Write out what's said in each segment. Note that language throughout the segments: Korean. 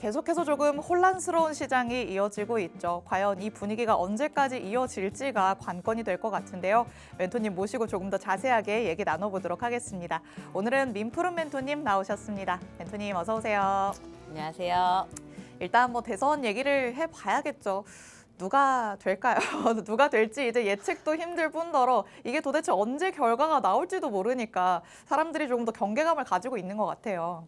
계속해서 조금 혼란스러운 시장이 이어지고 있죠. 과연 이 분위기가 언제까지 이어질지가 관건이 될 것 같은데요. 멘토님 모시고 조금 더 자세하게 얘기 나눠보도록 하겠습니다. 오늘은 민푸른 멘토님 나오셨습니다. 멘토님 어서 오세요. 안녕하세요. 일단 뭐 대선 얘기를 해봐야겠죠. 누가 될까요? 누가 될지 이제 예측도 힘들 뿐더러 이게 도대체 언제 결과가 나올지도 모르니까 사람들이 조금 더 경계감을 가지고 있는 것 같아요.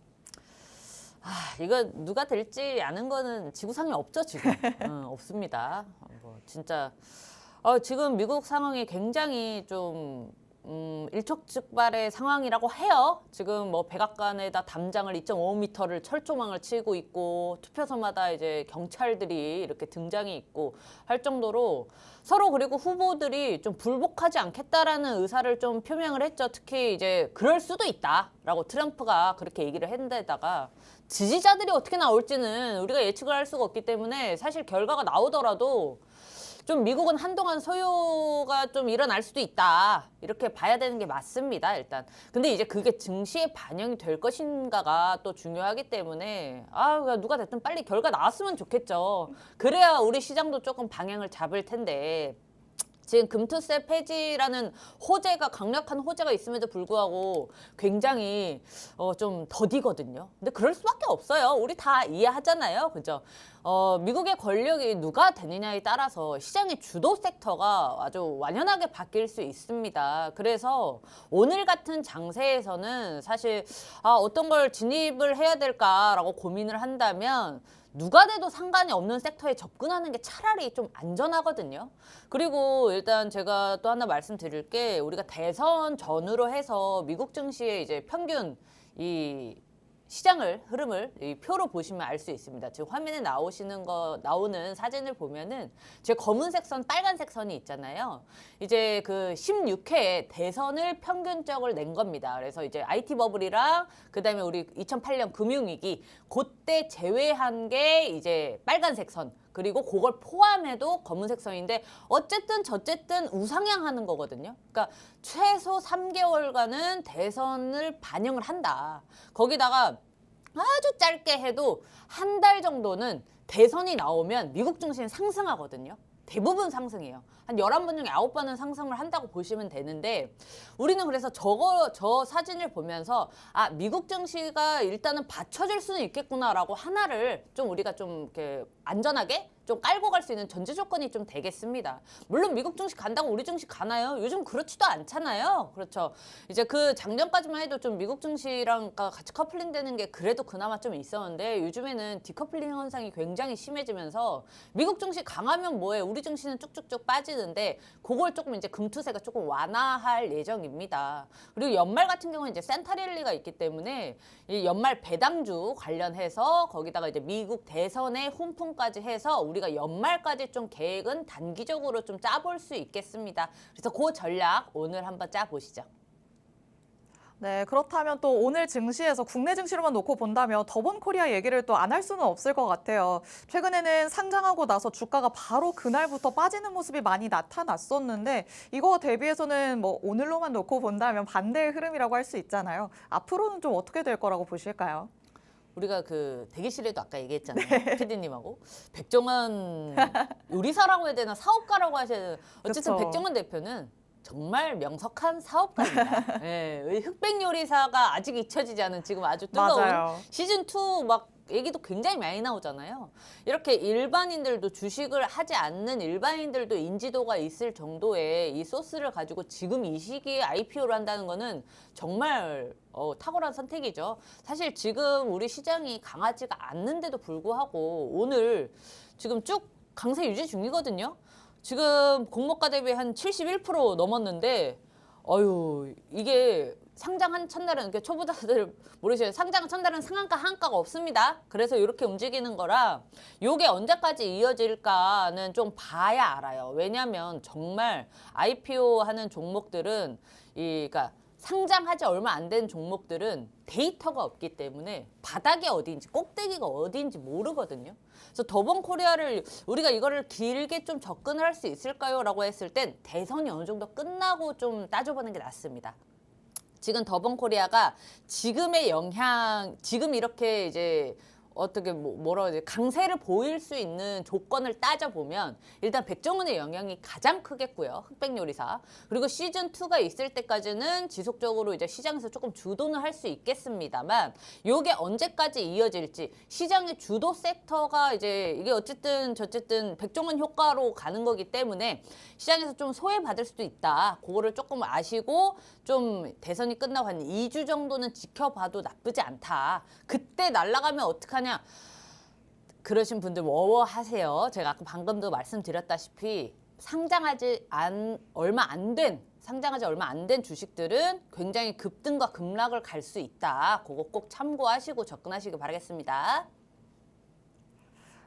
아, 이거 누가 될지 아는 거는 지구상에 없죠 지금 어, 없습니다. 어, 뭐 진짜 어, 지금 미국 상황이 굉장히 좀 음, 일촉즉발의 상황이라고 해요. 지금 뭐 백악관에다 담장을 2.5m를 철조망을 치고 있고 투표소마다 이제 경찰들이 이렇게 등장이 있고 할 정도로 서로 그리고 후보들이 좀 불복하지 않겠다라는 의사를 좀 표명을 했죠. 특히 이제 그럴 수도 있다라고 트럼프가 그렇게 얘기를 했는데다가 지지자들이 어떻게 나올지는 우리가 예측을 할 수가 없기 때문에 사실 결과가 나오더라도 좀 미국은 한동안 소요가 좀 일어날 수도 있다. 이렇게 봐야 되는 게 맞습니다 일단. 근데 이제 그게 증시에 반영이 될 것인가가 또 중요하기 때문에 아 누가 됐든 빨리 결과 나왔으면 좋겠죠. 그래야 우리 시장도 조금 방향을 잡을 텐데 지금 금투세 폐지라는 호재가 강력한 호재가 있음에도 불구하고 굉장히 어, 좀 더디거든요. 근데 그럴 수밖에 없어요. 우리 다 이해하잖아요. 그죠? 어, 미국의 권력이 누가 되느냐에 따라서 시장의 주도 섹터가 아주 완연하게 바뀔 수 있습니다. 그래서 오늘 같은 장세에서는 사실 아, 어떤 걸 진입을 해야 될까라고 고민을 한다면 누가 돼도 상관이 없는 섹터에 접근하는 게 차라리 좀 안전하거든요. 그리고 일단 제가 또 하나 말씀드릴 게 우리가 대선 전후로 해서 미국 증시의 이제 평균 이 시장을 흐름을 이 표로 보시면 알 수 있습니다. 지금 화면에 나오시는 거 나오는 사진을 보면은 제 검은색 선, 빨간색 선이 있잖아요. 이제 그 16회 대선을 평균적을 낸 겁니다. 그래서 이제 IT 버블이랑 그다음에 우리 2008년 금융 위기 그때 제외한 게 이제 빨간색 선. 그리고 그걸 포함해도 검은색 선인데 어쨌든 저쨌든 우상향하는 거거든요. 그러니까 최소 3개월간은 대선을 반영을 한다. 거기다가 아주 짧게 해도 한 달 정도는 대선이 나오면 미국 증시는 상승하거든요. 대부분 상승해요. 한 11번 중에 9번은 상승을 한다고 보시면 되는데 우리는 그래서 저거 저 사진을 보면서 아, 미국 증시가 일단은 받쳐줄 수는 있겠구나라고 하나를 좀 우리가 좀 이렇게 안전하게 좀 깔고 갈 수 있는 전제 조건이 좀 되겠습니다. 물론 미국 증시 간다고 우리 증시 가나요? 요즘 그렇지도 않잖아요. 그렇죠. 이제 그 작년까지만 해도 좀 미국 증시랑 같이 커플링 되는 게 그래도 그나마 좀 있었는데 요즘에는 디커플링 현상이 굉장히 심해지면서 미국 증시 강하면 뭐해? 우리 증시는 쭉쭉쭉 빠지는데 그걸 조금 이제 금투세가 조금 완화할 예정입니다. 그리고 연말 같은 경우는 이제 센타랠리가 있기 때문에 이 연말 배당주 관련해서 거기다가 이제 미국 대선의 훈풍까지 해서 우리가 연말까지 좀 계획은 단기적으로 좀 짜볼 수 있겠습니다. 그래서 그 전략 오늘 한번 짜보시죠. 네, 그렇다면 또 오늘 증시에서 국내 증시로만 놓고 본다면 더본 코리아 얘기를 또 안 할 수는 없을 것 같아요. 최근에는 상장하고 나서 주가가 바로 그날부터 빠지는 모습이 많이 나타났었는데 이거 대비해서는 뭐 오늘로만 놓고 본다면 반대의 흐름이라고 할 수 있잖아요. 앞으로는 좀 어떻게 될 거라고 보실까요? 우리가 그 대기실에도 아까 얘기했잖아요. PD님하고 백종원 요리사라고 해야 되나 사업가라고 하셔야 되나 어쨌든 그쵸. 백종원 대표는 정말 명석한 사업가입니다. 예, 이 흑백 요리사가 아직 잊혀지지 않은 지금 아주 뜨거운 맞아요. 시즌 2막 얘기도 굉장히 많이 나오잖아요. 이렇게 일반인들도 주식을 하지 않는 일반인들도 인지도가 있을 정도의 이 소스를 가지고 지금 이 시기에 IPO를 한다는 거는 정말 어, 탁월한 선택이죠. 사실 지금 우리 시장이 강하지가 않는데도 불구하고 오늘 지금 쭉 강세 유지 중이거든요. 지금 공모가 대비 한 71% 넘었는데 어유 이게 상장한 첫날은 이렇게 초보자들 모르셔요. 상장 첫날은 상한가 하한가가 없습니다. 그래서 이렇게 움직이는 거라 요게 언제까지 이어질까는 좀 봐야 알아요. 왜냐하면 정말 IPO 하는 종목들은 이 그러니까 상장하지 얼마 안 된 종목들은 데이터가 없기 때문에 바닥이 어디인지 꼭대기가 어디인지 모르거든요. 그래서 더본 코리아를 우리가 이거를 길게 좀 접근을 할 수 있을까요? 라고 했을 땐 대선이 어느 정도 끝나고 좀 따져보는 게 낫습니다. 지금 더본 코리아가 지금의 영향, 지금 이렇게 이제 어떻게 뭐, 뭐라 그러지 강세를 보일 수 있는 조건을 따져 보면 일단 백종원의 영향이 가장 크겠고요 흑백 요리사. 그리고 시즌 2가 있을 때까지는 지속적으로 이제 시장에서 조금 주도는 할 수 있겠습니다만 요게 언제까지 이어질지 시장의 주도 섹터가 이제 이게 어쨌든 저쨌든 백종원 효과로 가는 거기 때문에 시장에서 좀 소외받을 수도 있다. 그거를 조금 아시고 좀 대선이 끝나고 한 2주 정도는 지켜봐도 나쁘지 않다 그때 날아가면 어떡하냐 그러신 분들 워워하세요. 제가 아까 방금도 말씀드렸다시피 상장하지 안 얼마 안 된 상장하지 얼마 안 된 주식들은 굉장히 급등과 급락을 갈 수 있다. 그거 꼭 참고하시고 접근하시기 바라겠습니다.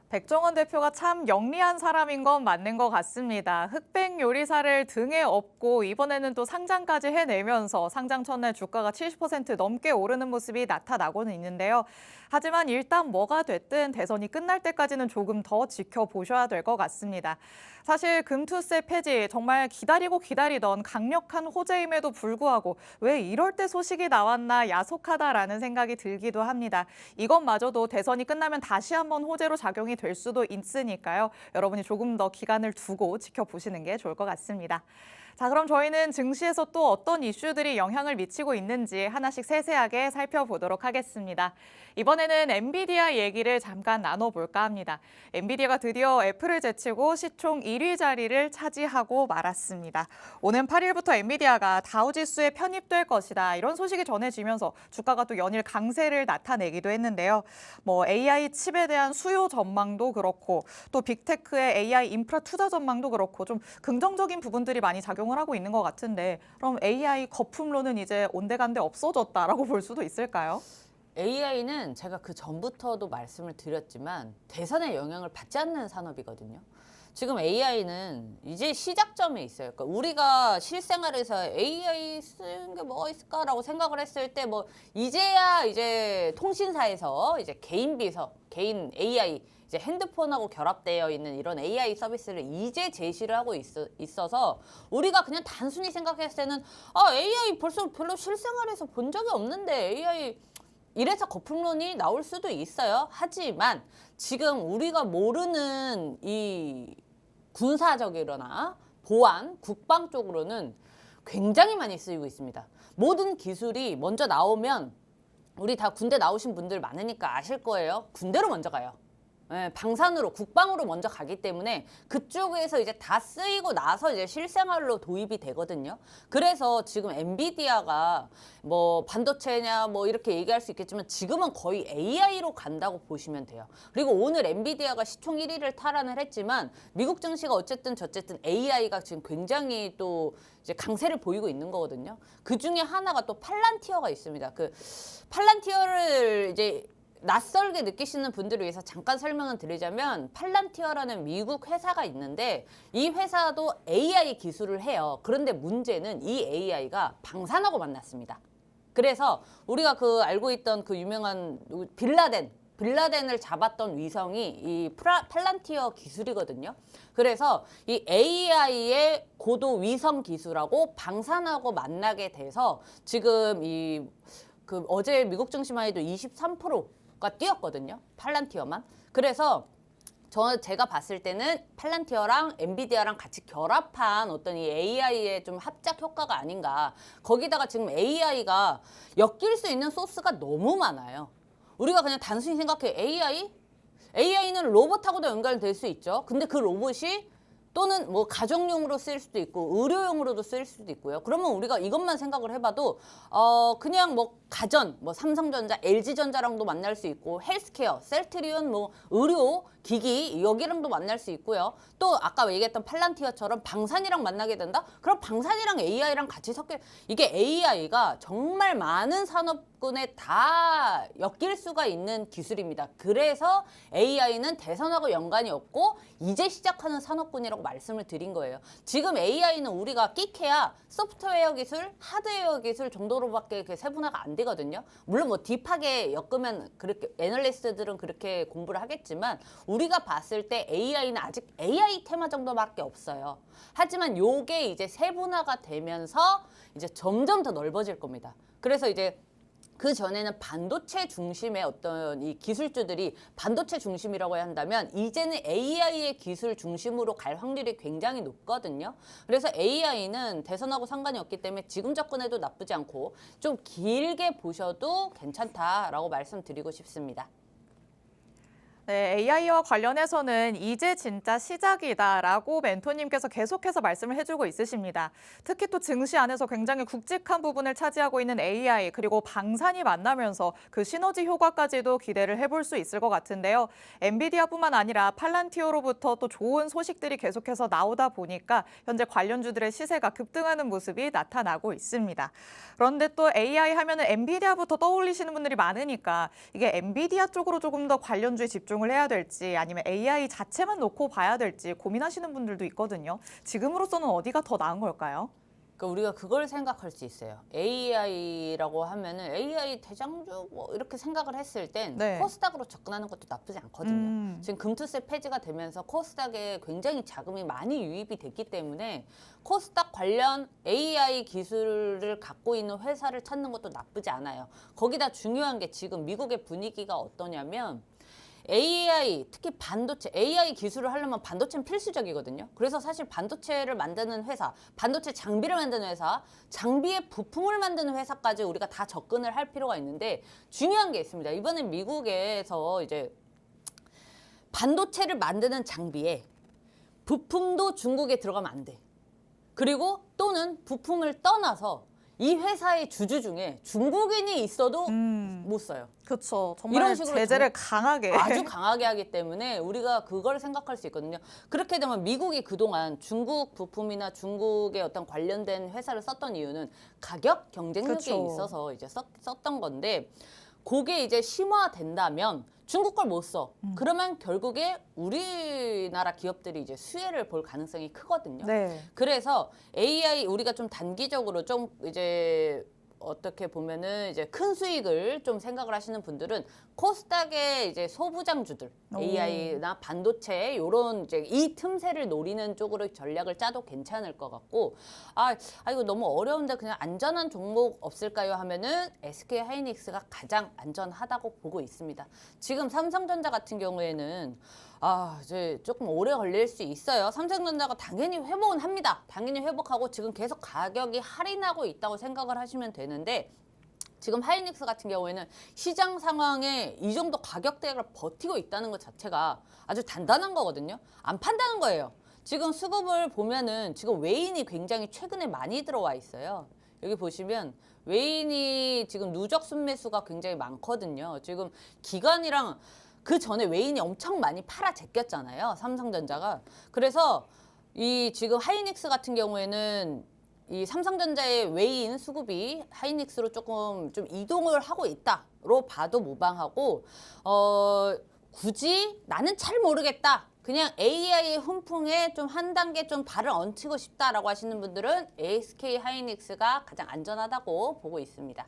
백종원 대표가 참 영리한 사람인 건 맞는 것 같습니다. 흑백 요리사를 등에 업고 이번에는 또 상장까지 해내면서 상장 첫날 주가가 70% 넘게 오르는 모습이 나타나고는 있는데요. 하지만 일단 뭐가 됐든 대선이 끝날 때까지는 조금 더 지켜보셔야 될 것 같습니다. 사실 금투세 폐지 정말 기다리고 기다리던 강력한 호재임에도 불구하고 왜 이럴 때 소식이 나왔나 야속하다라는 생각이 들기도 합니다. 이것마저도 대선이 끝나면 다시 한번 호재로 작용이 될 수도 있으니까요. 여러분이 조금 더 기간을 두고 지켜보시는 게 좋을 것 같습니다. 자, 그럼 저희는 증시에서 또 어떤 이슈들이 영향을 미치고 있는지 하나씩 세세하게 살펴보도록 하겠습니다. 이번에는 엔비디아 얘기를 잠깐 나눠볼까 합니다. 엔비디아가 드디어 애플을 제치고 시총 1위 자리를 차지하고 말았습니다. 오는 8일부터 엔비디아가 다우지수에 편입될 것이다. 이런 소식이 전해지면서 주가가 또 연일 강세를 나타내기도 했는데요. 뭐 AI 칩에 대한 수요 전망도 그렇고 또 빅테크의 AI 인프라 투자 전망도 그렇고 좀 긍정적인 부분들이 많이 작용 을 하고 있는 것 같은데 그럼 AI 거품론은 이제 온데간데 없어졌다라고 볼 수도 있을까요? AI는 제가 그 전부터도 말씀을 드렸지만 대선의 영향을 받지 않는 산업이거든요. 지금 AI는 이제 시작점에 있어요. 그러니까 우리가 실생활에서 AI 쓰는 게 뭐가 있을까라고 생각을 했을 때 뭐 이제야 이제 통신사에서 이제 개인 비서, 개인 AI 이제 핸드폰하고 결합되어 있는 이런 AI 서비스를 이제 제시를 하고 있어, 있어서 우리가 그냥 단순히 생각했을 때는 아 AI 벌써 별로 실생활에서 본 적이 없는데 AI 이래서 거품론이 나올 수도 있어요. 하지만 지금 우리가 모르는 이 군사적이거나 보안, 국방 쪽으로는 굉장히 많이 쓰이고 있습니다. 모든 기술이 먼저 나오면 우리 다 군대 나오신 분들 많으니까 아실 거예요. 군대로 먼저 가요. 예, 방산으로 국방으로 먼저 가기 때문에 그쪽에서 이제 다 쓰이고 나서 이제 실생활로 도입이 되거든요. 그래서 지금 엔비디아가 뭐 반도체냐 뭐 이렇게 얘기할 수 있겠지만 지금은 거의 AI로 간다고 보시면 돼요. 그리고 오늘 엔비디아가 시총 1위를 탈환을 했지만 미국 증시가 어쨌든 저쨌든 AI가 지금 굉장히 또 이제 강세를 보이고 있는 거거든요. 그 중에 하나가 또 팔란티어가 있습니다. 그 팔란티어를 이제 낯설게 느끼시는 분들을 위해서 잠깐 설명을 드리자면 팔란티어라는 미국 회사가 있는데 이 회사도 AI 기술을 해요. 그런데 문제는 이 AI가 방산하고 만났습니다. 그래서 우리가 그 알고 있던 그 유명한 빌라덴 빌라덴을 잡았던 위성이 이 프라, 팔란티어 기술이거든요. 그래서 이 AI의 고도 위성 기술하고 방산하고 만나게 돼서 지금 이 그 어제 미국 증시만 해도 23% 가 뛰었거든요. 팔란티어만. 그래서 저 제가 봤을 때는 팔란티어랑 엔비디아랑 같이 결합한 어떤 이 AI의 좀 합작 효과가 아닌가. 거기다가 지금 AI가 엮일 수 있는 소스가 너무 많아요. 우리가 그냥 단순히 생각해 AI? AI는 로봇하고도 연결될 수 있죠. 근데 그 로봇이 또는 뭐 가정용으로 쓰일 수도 있고 의료용으로도 쓰일 수도 있고요. 그러면 우리가 이것만 생각을 해봐도 어 그냥 뭐 가전, 뭐 삼성전자, LG전자랑도 만날 수 있고 헬스케어, 셀트리온, 뭐 의료 기기 여기랑도 만날 수 있고요. 또 아까 얘기했던 팔란티어처럼 방산이랑 만나게 된다? 그럼 방산이랑 AI랑 같이 섞여 이게 AI가 정말 많은 산업군에 다 엮일 수가 있는 기술입니다. 그래서 AI는 대선하고 연관이 없고 이제 시작하는 산업군이라고 말씀을 드린 거예요. 지금 AI는 우리가 끽해야 소프트웨어 기술, 하드웨어 기술 정도로밖에 그 세분화가 안 되거든요. 물론 뭐 딥하게 엮으면 그렇게 애널리스트들은 그렇게 공부를 하겠지만 우리 가 봤을 때 AI는 아직 AI 테마 정도밖에 없어요. 하지만 요게 이제 세분화가 되면서 이제 점점 더 넓어질 겁니다. 그래서 이제 그 전에는 반도체 중심의 어떤 이 기술주들이 반도체 중심이라고 한다면 이제는 AI의 기술 중심으로 갈 확률이 굉장히 높거든요. 그래서 AI는 대선하고 상관이 없기 때문에 지금 접근해도 나쁘지 않고 좀 길게 보셔도 괜찮다라고 말씀드리고 싶습니다. 네, AI와 관련해서는 이제 진짜 시작이다라고 멘토님께서 계속해서 말씀을 해주고 있으십니다. 특히 또 증시 안에서 굉장히 굵직한 부분을 차지하고 있는 AI 그리고 방산이 만나면서 그 시너지 효과까지도 기대를 해볼 수 있을 것 같은데요. 엔비디아뿐만 아니라 팔란티오로부터 또 좋은 소식들이 계속해서 나오다 보니까 현재 관련주들의 시세가 급등하는 모습이 나타나고 있습니다. 그런데 또 AI 하면은 엔비디아부터 떠올리시는 분들이 많으니까 이게 엔비디아 쪽으로 조금 더 관련주에 집중 을 해야 될지 아니면 AI 자체만 놓고 봐야 될지 고민하시는 분들도 있거든요. 지금으로서는 어디가 더 나은 걸까요? 그러니까 우리가 그걸 생각할 수 있어요. AI라고 하면은 AI 대장주 뭐 이렇게 생각을 했을 땐 네. 코스닥으로 접근하는 것도 나쁘지 않거든요. 음. 지금 금투세 폐지가 되면서 코스닥에 굉장히 자금이 많이 유입이 됐기 때문에 코스닥 관련 AI 기술을 갖고 있는 회사를 찾는 것도 나쁘지 않아요. 거기다 중요한 게 지금 미국의 분위기가 어떠냐면 AI 특히 반도체 AI 기술을 하려면 반도체는 필수적이거든요. 그래서 사실 반도체를 만드는 회사, 반도체 장비를 만드는 회사, 장비의 부품을 만드는 회사까지 우리가 다 접근을 할 필요가 있는데 중요한 게 있습니다. 이번에 미국에서 이제 반도체를 만드는 장비에 부품도 중국에 들어가면 안 돼. 그리고 또는 부품을 떠나서 이 회사의 주주 중에 중국인이 있어도 음, 못 써요. 그렇죠. 이런 정말 식으로 제재를 강하게. 아주 강하게 하기 때문에 우리가 그걸 생각할 수 있거든요. 그렇게 되면 미국이 그동안 중국 부품이나 중국의 어떤 관련된 회사를 썼던 이유는 가격 경쟁력에 그쵸. 있어서 이제 썼, 썼던 건데 그게 이제 심화된다면 중국 걸 못 써. 음. 그러면 결국에 우리나라 기업들이 이제 수혜를 볼 가능성이 크거든요. 네. 그래서 AI 우리가 좀 단기적으로 좀 이제 어떻게 보면은 이제 큰 수익을 좀 생각을 하시는 분들은 코스닥의 이제 소부장주들 오. AI나 반도체 요런 이제 이 틈새를 노리는 쪽으로 전략을 짜도 괜찮을 것 같고 아, 아 이거 너무 어려운데 그냥 안전한 종목 없을까요 하면은 SK 하이닉스가 가장 안전하다고 보고 있습니다. 지금 삼성전자 같은 경우에는 아, 이제 조금 오래 걸릴 수 있어요. 삼성전자가 당연히 회복은 합니다. 당연히 회복하고 지금 계속 가격이 할인하고 있다고 생각을 하시면 되는데 지금 하이닉스 같은 경우에는 시장 상황에 이 정도 가격대를 버티고 있다는 것 자체가 아주 단단한 거거든요. 안 판다는 거예요. 지금 수급을 보면은 지금 외인이 굉장히 최근에 많이 들어와 있어요. 여기 보시면 외인이 지금 누적 순매수가 굉장히 많거든요. 지금 기관이랑 그 전에 외인이 엄청 많이 팔아 제꼈잖아요. 삼성전자가. 그래서 이 지금 하이닉스 같은 경우에는 이 삼성전자의 외인 수급이 하이닉스로 조금 좀 이동을 하고 있다로 봐도 무방하고 어 굳이 나는 잘 모르겠다. 그냥 AI의 훈풍에 좀 한 단계 좀 발을 얹히고 싶다라고 하시는 분들은 SK 하이닉스가 가장 안전하다고 보고 있습니다.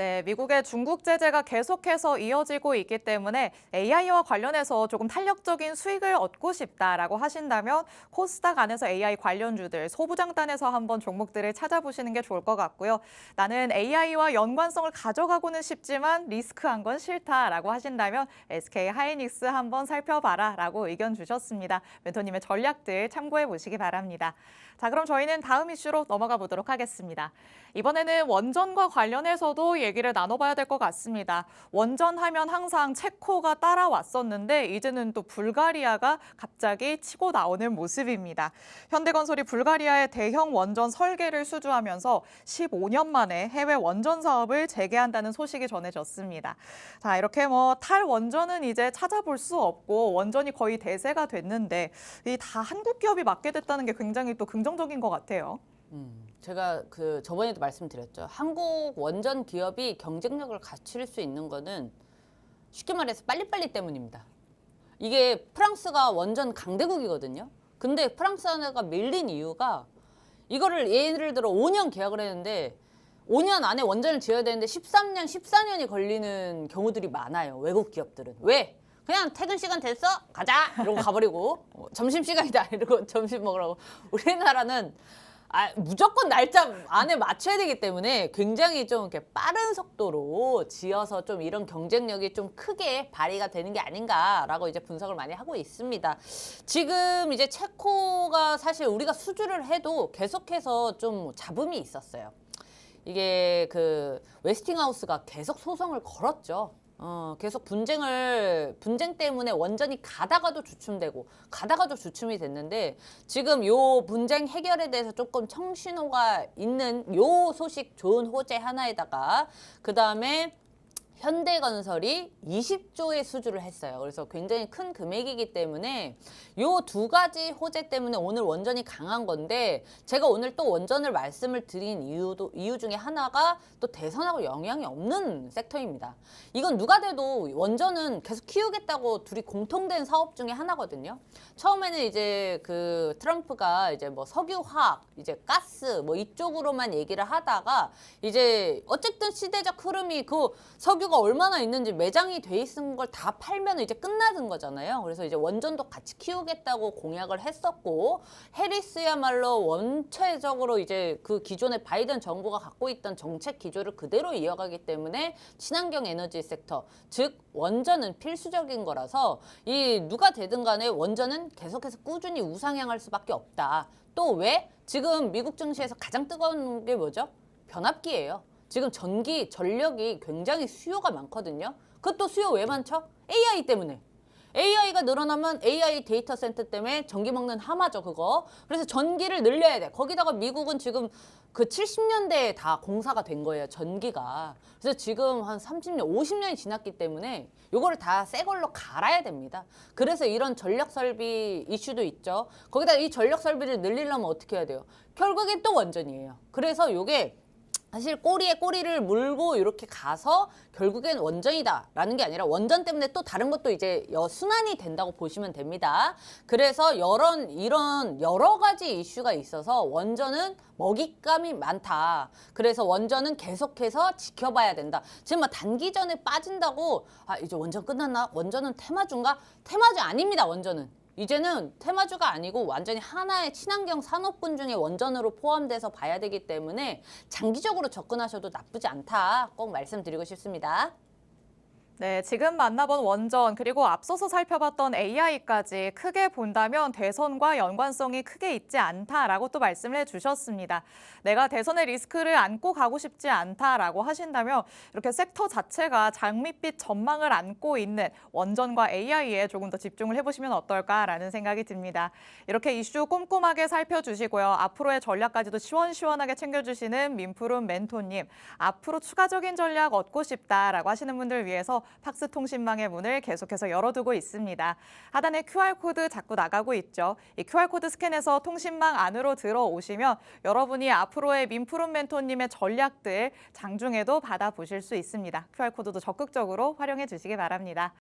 네, 미국의 중국 제재가 계속해서 이어지고 있기 때문에 AI와 관련해서 조금 탄력적인 수익을 얻고 싶다라고 하신다면 코스닥 안에서 AI 관련주들 소부장단에서 한번 종목들을 찾아보시는 게 좋을 것 같고요. 나는 AI와 연관성을 가져가고는 싶지만 리스크한 건 싫다라고 하신다면 SK 하이닉스 한번 살펴봐라라고 의견 주셨습니다. 멘토님의 전략들 참고해 보시기 바랍니다. 자, 그럼 저희는 다음 이슈로 넘어가 보도록 하겠습니다. 이번에는 원전과 관련해서도 얘기를 나눠봐야 될 것 같습니다. 원전 하면 항상 체코가 따라왔었는데 이제는 또 불가리아가 갑자기 치고 나오는 모습입니다. 현대건설이 불가리아의 대형 원전 설계를 수주하면서 15년 만에 해외 원전 사업을 재개한다는 소식이 전해졌습니다. 자, 이렇게 뭐 탈원전은 이제 찾아볼 수 없고 원전이 거의 대세가 됐는데 이 다 한국 기업이 맡게 됐다는 게 굉장히 또 긍정 적인 것 같아요. 음, 제가 그 저번에도 말씀드렸죠. 한국 원전 기업이 경쟁력을 갖출 수 있는 거는 쉽게 말해서 빨리빨리 때문입니다. 이게 프랑스가 원전 강대국이거든요. 근데 프랑스가 밀린 이유가 이거를 예를 들어 5년 계약을 했는데 5년 안에 원전을 지어야 되는데 13년, 14년이 걸리는 경우들이 많아요. 외국 기업들은. 왜? 그냥 퇴근 시간 됐어? 가자! 이러고 가버리고 어, 점심시간이다! 이러고 점심 먹으라고. 우리나라는 아, 무조건 날짜 안에 맞춰야 되기 때문에 굉장히 좀 이렇게 빠른 속도로 지어서 좀 이런 경쟁력이 좀 크게 발휘가 되는 게 아닌가라고 이제 분석을 많이 하고 있습니다. 지금 이제 체코가 사실 우리가 수주를 해도 계속해서 좀 잡음이 있었어요. 이게 그 웨스팅하우스가 계속 소송을 걸었죠. 어, 계속 분쟁을 분쟁 때문에 원전이 가다가도 주춤되고 가다가도 주춤이 됐는데 지금 요 분쟁 해결에 대해서 조금 청신호가 있는 요 소식 좋은 호재 하나에다가 그 다음에 현대건설이 20조의 수주를 했어요. 그래서 굉장히 큰 금액이기 때문에 요 두 가지 호재 때문에 오늘 원전이 강한 건데 제가 오늘 또 원전을 말씀을 드린 이유도 이유 중에 하나가 또 대선하고 영향이 없는 섹터입니다. 이건 누가 돼도 원전은 계속 키우겠다고 둘이 공통된 사업 중에 하나거든요. 처음에는 이제 그 트럼프가 이제 뭐 석유 화학, 이제 가스 뭐 이쪽으로만 얘기를 하다가 이제 어쨌든 시대적 흐름이 그 석유 가 얼마나 있는지 매장이 돼 있는 걸 다 팔면 이제 끝나는 거잖아요. 그래서 이제 원전도 같이 키우겠다고 공약을 했었고 해리스야말로 원체적으로 이제 그 기존의 바이든 정부가 갖고 있던 정책 기조를 그대로 이어가기 때문에 친환경 에너지 섹터 즉 원전은 필수적인 거라서 이 누가 되든 간에 원전은 계속해서 꾸준히 우상향할 수밖에 없다. 또 왜? 지금 미국 증시에서 가장 뜨거운 게 뭐죠? 변압기예요. 지금 전기, 전력이 굉장히 수요가 많거든요. 그것도 수요 왜 많죠? AI 때문에. AI가 늘어나면 AI 데이터 센터 때문에 전기 먹는 하마죠, 그거. 그래서 전기를 늘려야 돼. 거기다가 미국은 지금 그 70년대에 다 공사가 된 거예요, 전기가. 그래서 지금 한 30년, 50년이 지났기 때문에 요거를 다 새 걸로 갈아야 됩니다. 그래서 이런 전력 설비 이슈도 있죠. 거기다 이 전력 설비를 늘리려면 어떻게 해야 돼요? 결국엔 또 원전이에요. 그래서 요게 사실 꼬리에 꼬리를 물고 이렇게 가서 결국엔 원전이다라는 게 아니라 원전 때문에 또 다른 것도 이제 여- 순환이 된다고 보시면 됩니다. 그래서 여러 이런 여러 가지 이슈가 있어서 원전은 먹잇감이 많다. 그래서 원전은 계속해서 지켜봐야 된다. 지금 막 단기전에 빠진다고 아 이제 원전 끝났나? 원전은 테마주인가? 테마주 아닙니다. 원전은. 이제는 테마주가 아니고 완전히 하나의 친환경 산업군 중에 원전으로 포함돼서 봐야 되기 때문에 장기적으로 접근하셔도 나쁘지 않다. 꼭 말씀드리고 싶습니다. 네, 지금 만나본 원전 그리고 앞서서 살펴봤던 AI까지 크게 본다면 대선과 연관성이 크게 있지 않다라고 또 말씀을 해주셨습니다. 내가 대선의 리스크를 안고 가고 싶지 않다라고 하신다면 이렇게 섹터 자체가 장밋빛 전망을 안고 있는 원전과 AI에 조금 더 집중을 해보시면 어떨까라는 생각이 듭니다. 이렇게 이슈 꼼꼼하게 살펴주시고요. 앞으로의 전략까지도 시원시원하게 챙겨주시는 민푸른 멘토님. 앞으로 추가적인 전략 얻고 싶다라고 하시는 분들 위해서 팍스 통신망의 문을 계속해서 열어두고 있습니다. 하단에 QR코드 자꾸 나가고 있죠. 이 QR코드 스캔해서 통신망 안으로 들어오시면 여러분이 앞으로의 민푸른 멘토님의 전략들 장중에도 받아보실 수 있습니다. QR코드도 적극적으로 활용해 주시기 바랍니다.